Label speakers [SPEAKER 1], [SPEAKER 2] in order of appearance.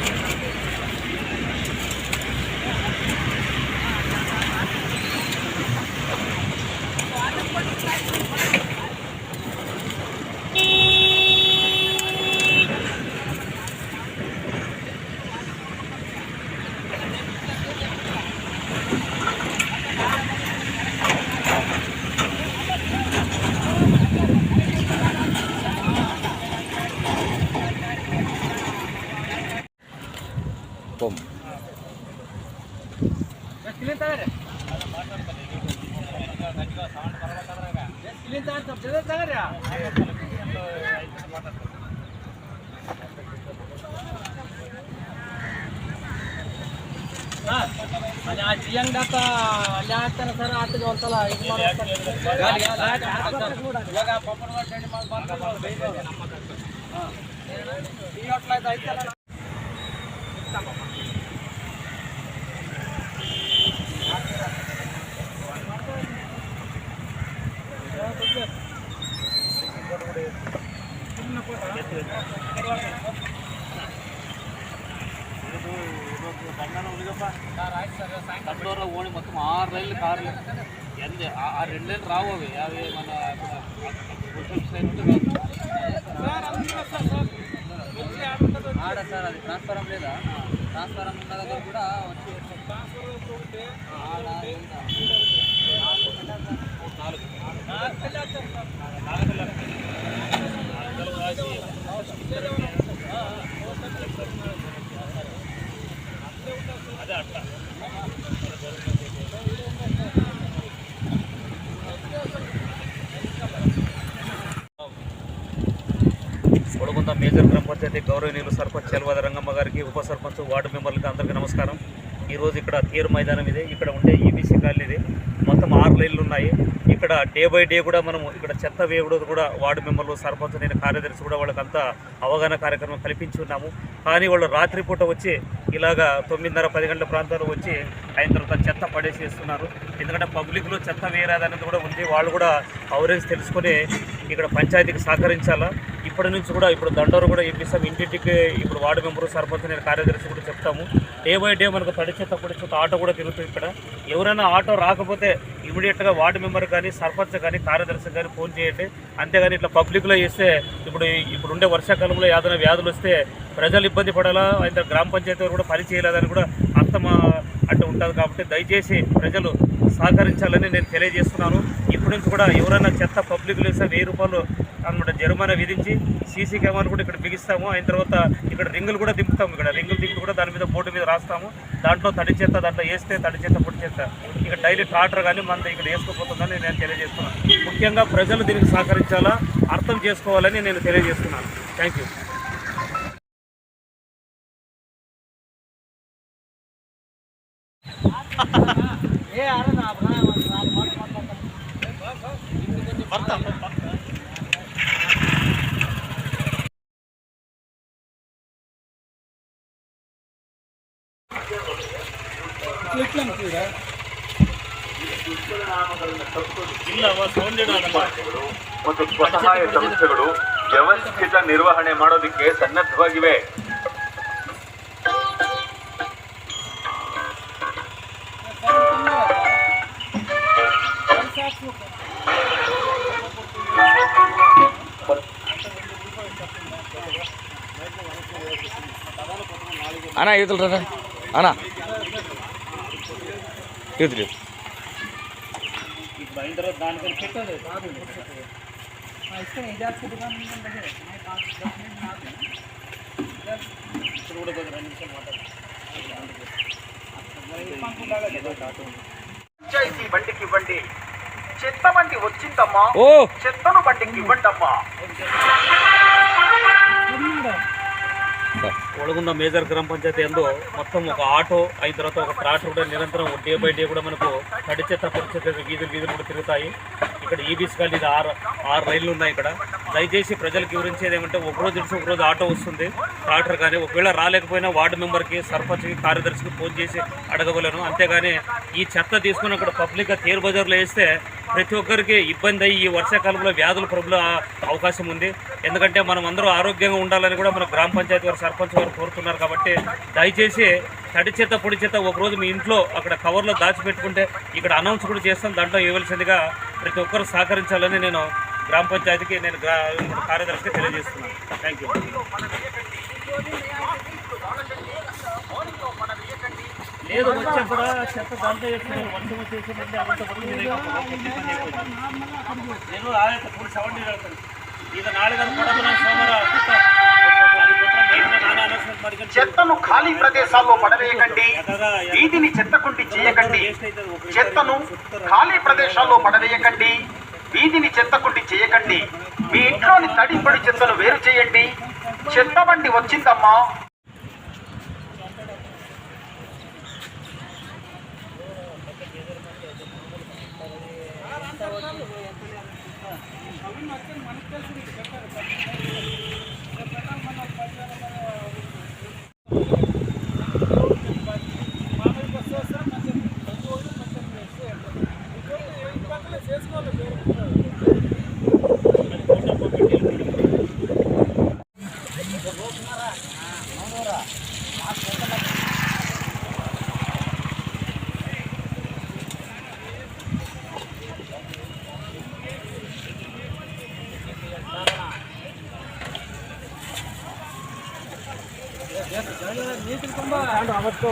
[SPEAKER 1] right
[SPEAKER 2] here. ಜಿಯಂಗ್ Dhaka ಅಲ್ಲಿ ಹಾಕ್ತಾನೆ sir ಆಟಿಗೆ ಒಂದ್ಸಲ ಇದು ಇವಾಗ ಪಪ್ಪನ ಮಾಡಿ ಈ ಹೋಟ್ಲಾಯ್ತು ಐತಲ್ಲ Gracias.
[SPEAKER 3] కంట్రోల్లో ఓడి మొత్తం ఆరు రైళ్ళు కార్లు ఎన్ని ఆ ఆ రెండు రైళ్ళు రావు అవి అవి మన ముస్లిం సైడ్ నుండి కాదు.
[SPEAKER 2] ఆడ సార్ అది ట్రాన్స్ఫారం లేదా ట్రాన్స్ఫారం ఉన్న దగ్గర కూడా వచ్చి
[SPEAKER 3] మేజర్ గౌరవనీయులు సర్పంచ్ చెల్వద రంగమ్మ గారికి ఉప సర్పంచ్ వార్డు మెంబర్లకి అందరికీ నమస్కారం. ఈరోజు ఇక్కడ తీరు మైదానం ఇది ఇక్కడ ఉండే ఈబీసీ కాలనీ ఇది. మొత్తం ఆరు లైన్లు ఉన్నాయి. ఇక్కడ డే బై డే కూడా మనము ఇక్కడ చెత్త వేయడం కూడా వార్డు మెంబర్లు సర్పంచ్ నేను కార్యదర్శి కూడా వాళ్ళకంతా అవగాహన కార్యక్రమం కల్పించి ఉన్నాము. కానీ వాళ్ళు రాత్రిపూట వచ్చి ఇలాగా తొమ్మిదిన్నర పది గంటల ప్రాంతాలు వచ్చి అయిన తర్వాత చెత్త పడేసేస్తున్నారు. ఎందుకంటే పబ్లిక్లో చెత్త వేయరాదనేది కూడా ఉంది. వాళ్ళు కూడా అవరేజ్ తెలుసుకొని ఇక్కడ పంచాయతీకి సహకరించాలా? ఇప్పటి నుంచి కూడా ఇప్పుడు దండోరు కూడా ఇప్పిస్తాం. ఇంటింటికి ఇప్పుడు వార్డు మెంబరు సర్పంచ్ నేను కార్యదర్శి కూడా చెప్తాము. డే బై డే మనకు తడి చెత్త పొడి చెత్త ఆటో కూడా తిరుగుతుంది ఇక్కడ. ఎవరైనా ఆటో రాకపోతే ఇమీడియట్గా వార్డు మెంబర్ కానీ సర్పంచ్ కానీ కార్యదర్శి కానీ ఫోన్ చేయండి. అంతేగాని ఇట్లా పబ్లిక్లో చేస్తే ఇప్పుడు ఇప్పుడు ఉండే వర్షాకాలంలో ఏదైనా వ్యాధులు వస్తే ప్రజలు ఇబ్బంది పడాలా? అయితే గ్రామ పంచాయతీ వారు కూడా పని చేయలేదని కూడా అర్థం అంటూ ఉంటుంది కాబట్టి దయచేసి ప్రజలు సహకరించాలని నేను తెలియజేస్తున్నాను. ఇప్పటి నుంచి కూడా ఎవరైనా చెత్త పబ్లిక్ వేస్తే వెయ్యి రూపాయలు అనమాట. జరిమానా విధించి సీసీ కెమెరాలు కూడా ఇక్కడ బిగిస్తాము. అయిన తర్వాత ఇక్కడ రింగులు కూడా దింపుతాము ఇక్కడ. రింగులు దింపి కూడా దాని మీద బోర్డు మీద రాస్తాము. దాంట్లో తడి చెత్త దాంట్లో వేస్తే తడి చెత్త పొడి చెత్త. ఇక్కడ డైలీ ట్రాక్టర్ కానీ మన ఇక్కడ వేసుకోపోతుందని నేను తెలియజేస్తున్నాను. ముఖ్యంగా ప్రజలు దీనికి సహకరించాలా? అర్థం చేసుకోవాలని నేను తెలియజేస్తున్నాను. థ్యాంక్ యూ
[SPEAKER 4] ಮತ್ತು ಸ್ವಸಹಾಯ ಸಂಸ್ಥೆಗಳು ವ್ಯವಸ್ಥಿತ ನಿರ್ವಹಣೆ ಮಾಡೋದಕ್ಕೆ ಸನ್ನದ್ಧವಾಗಿವೆ.
[SPEAKER 1] ಅಣ್ಣ ಐತಲ್ರ అన్నా.
[SPEAKER 3] లేదు లేదు
[SPEAKER 4] పంచాయతీ బండికి ఇవ్వండి. చెత్త బండి వచ్చిందమ్మా. చెత్తను బండికి ఇవ్వండి అమ్మా
[SPEAKER 3] ఒಳగుంద మేజర్ గ్రామ పంచాయతీ ఎందు మొత్తం ఒక ఆటో అయిన తర్వాత ఒక ట్రాక్టర్ కూడా నిరంతరం డే బై డే కూడా మనకు తడి పరిచేత వీధులు వీధులు కూడా తిరుగుతాయి. ఇక్కడ ఈబీస్ కాలనీ ఆరు ఆరు రైళ్ళు ఉన్నాయి ఇక్కడ. దయచేసి ప్రజలకు వివరించేది ఏమంటే ఒకరోజు నుంచి ఒకరోజు ఆటో వస్తుంది. ట్రాక్టర్ కానీ ఒకవేళ రాలేకపోయినా వార్డు మెంబర్కి సర్పంచ్కి కార్యదర్శికి ఫోన్ చేసి అడగగలను అంతేగాని ఈ చెత్త తీసుకుని అక్కడ పబ్లిక్గా తీరు బజార్లో వేస్తే ప్రతి ఒక్కరికి ఇబ్బంది అయ్యి ఈ వర్షాకాలంలో వ్యాధుల ప్రభుల అవకాశం ఉంది. ఎందుకంటే మనం అందరూ ఆరోగ్యంగా ఉండాలని కూడా మన గ్రామ పంచాయతీ వారు సర్పంచ్ వారు కోరుతున్నారు కాబట్టి దయచేసి తడి చేత పొడి చేత ఒకరోజు మీ ఇంట్లో అక్కడ కవర్లో దాచిపెట్టుకుంటే ఇక్కడ అనౌన్స్ కూడా చేస్తాం. దాంట్లో ఇవ్వాల్సిందిగా ప్రతి ఒక్కరు సహకరించాలని నేను గ్రామ పంచాయతీకి నేను గ్రా కార్యదర్శికి తెలియజేస్తున్నాను. థ్యాంక్ యూ లేదు వచ్చే కూడా చెత్త దాంతో చేస్తున్నాను వర్షం వచ్చేసినట్టు నేను ఆ యొక్క మూడు సెవెంటీ ఇది నాలుగు కూడా సోమవారం
[SPEAKER 4] చెత్తను ఖాళీ ప్రదేశాల్లో పడవేయకండి వీధిని చెత్తకుండి చేయకండి. చెత్తను ఖాళీ ప్రదేశాల్లో పడవేయకండి వీధిని చెత్తకుండి చేయకండి. మీ ఇంట్లోని తడి పొడి చెత్తను వేరు చేయండి. చెత్త బండి వచ్చిందమ్మా.
[SPEAKER 2] ಅವತ್ತು